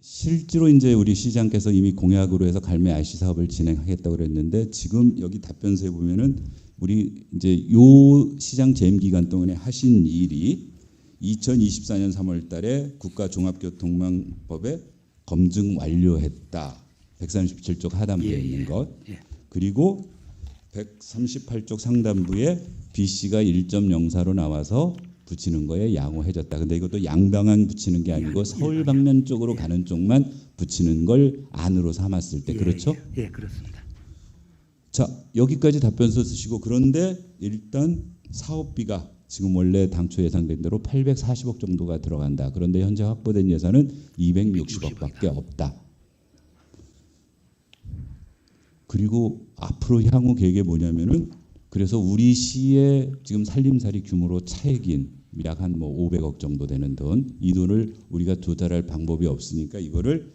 실제로 이제 우리 시장께서 이미 공약으로 해서 갈매 IC 사업을 진행하겠다고 그랬는데 지금 여기 답변서에 보면은 우리 이제 요 시장 재임 기간 동안에 하신 일이 2024년 3월 달에 국가 종합교통망법에 검증 완료했다. 137쪽 하단부에 예, 있는 예. 것. 예. 그리고 138쪽 상단부에 BC가 1.04로 나와서 붙이는 거에 양호해졌다. 근데 이것도 양방향 붙이는 게 아니고 서울 방면 쪽으로 가는 쪽만 붙이는 걸 안으로 삼았을 때 예, 그렇죠? 예, 예, 그렇습니다. 자 여기까지 답변서 쓰시고 그런데 일단 사업비가 지금 원래 당초 예상된 대로 840억 정도가 들어간다. 그런데 현재 확보된 예산은 260억밖에 없다. 그리고 앞으로 향후 계획이 뭐냐면은 그래서 우리 시의 지금 살림살이 규모로 차액인 약 한 뭐 500억 정도 되는 돈 이 돈을 우리가 조달할 방법이 없으니까 이거를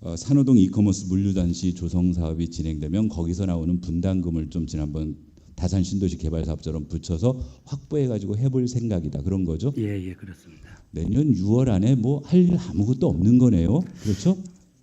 어, 산호동 이커머스 물류단시 조성 사업이 진행되면 거기서 나오는 분담금을 좀 지난번 다산 신도시 개발 사업처럼 붙여서 확보해 가지고 해볼 생각이다 그런 거죠. 예, 예, 그렇습니다. 내년 6월 안에 뭐 할 일 아무것도 없는 거네요. 그렇죠?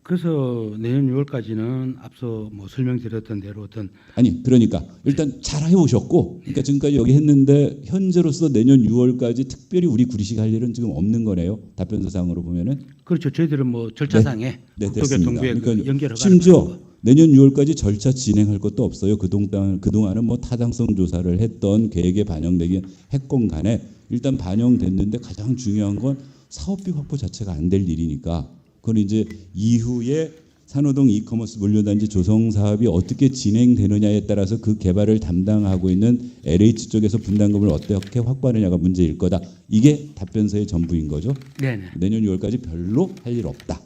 그래서 내년 6월까지는 앞서 뭐 설명드렸던 대로 어떤 아니 그러니까 일단 잘 해오셨고 그러니까 지금까지 여기 했는데 현재로서 내년 6월까지 특별히 우리 구리시가 할 일은 지금 없는 거네요. 답변서상으로 보면은 그렇죠. 저희들은 뭐 절차상에 네, 국토교통부에 됐습니다. 그 연결을 심지어 내년 6월까지 절차 진행할 것도 없어요. 그동안 그동안은 뭐 타당성 조사를 했던 계획에 반영되긴 했건 간에 일단 반영됐는데 가장 중요한 건 사업비 확보 자체가 안 될 일이니까 그건 이제 이후에 산호동 이커머스 물류단지 조성 사업이 어떻게 진행되느냐에 따라서 그 개발을 담당하고 있는 LH 쪽에서 분담금을 어떻게 확보하느냐가 문제일 거다. 이게 답변서의 전부인 거죠. 네네. 내년 6월까지 별로 할 일 없다.